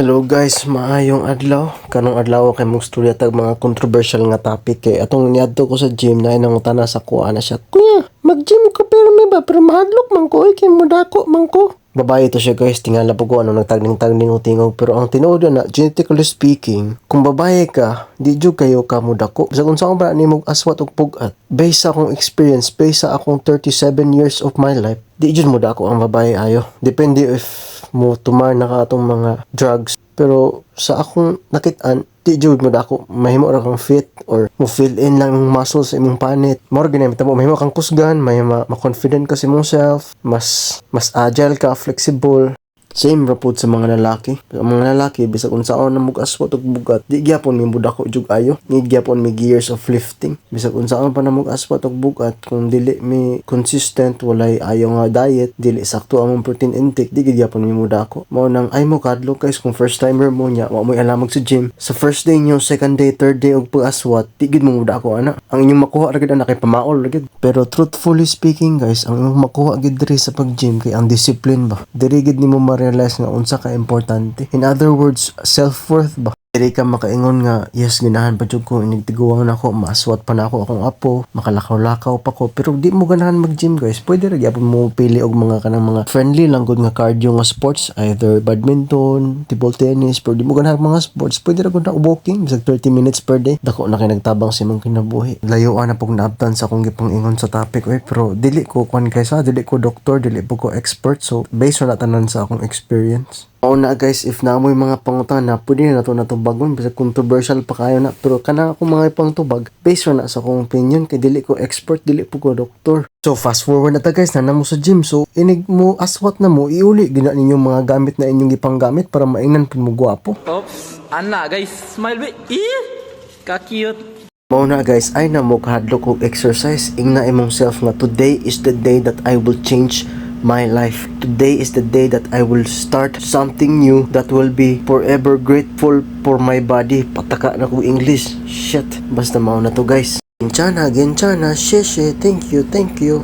Hello guys, maayong adlaw. Kanong adlaw kay mong storya tag mga controversial nga topic kay atong niadto ko sa gym na nangutana sa kuha na siya. Kuya, mag-gym ko pero may ba pero mahadlok man ko oy kay mo dako man ko. Babae to siya guys, tingala po ko ano nagtagning-tagning tingog pero ang tinuod na genetically speaking, kung babae ka, di jud kayo ka mo dako. Sa kung saan ba ni mo aswat og pugat, based sa akong experience, based sa akong 37 years of my life, di jud mo dako ang babae ayo. Depende if mo tumar na ka atong mga drugs. Pero sa akong nakitaan di jud mo dako mahimo ra kang fit or mo fill in lang ng muscles sa imong panit. Mo ra ginamit mo mahimo kang kusgan may ma, ma-confident ka sa imong self mas mas agile ka flexible Same ra sa mga lalaki. Ang mga lalaki bisag unsa na mug aswat ug bugat, di gyapon mi budako jug ayo. Ni gyapon mi years of lifting. Bisag unsa pa na mug aswat ug bugat kung dili mi consistent walay ayo nga diet, dili sakto ang protein intake, di gyapon mi mudako. Mao nang ay mo kadlo guys kung first timer mo nya, wa mo alamag sa gym. Sa first day nyo, second day, third day og pag-aswat, di gid mo mudako ana. Ang inyong makuha ra gid ana kay pamaol ra. Pero truthfully speaking guys, ang inyong makuha gid diri sa pag-gym kay ang discipline ba. Diri gid nimo ma-realize nga unsa ka importante. In other words, self-worth ba. Diri ka makaingon nga, yes, ginahan pa jud ko, inigtiguang na ako, maaswat pa na ako akong apo, makalakaw-lakaw pa ko, pero di mo ganahan mag-gym guys. Pwede ra gyapon mo pili og mga kanang mga friendly lang gud nga cardio nga sports, either badminton, table tennis, pero di mo ganahan mga sports, pwede ra gud na walking, bisag 30 minutes per day. Dako na kay nagtabang si mong kinabuhi. Layoan na pog naabtan sa akong gipang-ingon sa topic, oy, pero dili ko kwan kaysa, dili ko doktor, dili po ko expert, so based on na tanan sa akong experience. Oo na guys, if na mo mga pangutana, pwede na nato natubagon. Bisa controversial pa kayo na. Pero kana ako mga pangtubag, based on na sa akong opinion, kay dili ko expert, dili po ko doktor. So fast forward na ta guys, na mo sa gym. So inig mo aswat na mo, iuli gina ninyong mga gamit na inyong ipanggamit para maingnan po mo gwapo. Oops, ana guys, smile bit. Ih, ka-cute. Mao na guys, ay na mo kahadlok og exercise. Ingna imong self nga today is the day that I will change my life. Today is the day that I will start something new that will be forever grateful for my body. Pataka na ko English. Shit. Basta mao na to guys. Genchana, genchana, sheshe, thank you, thank you.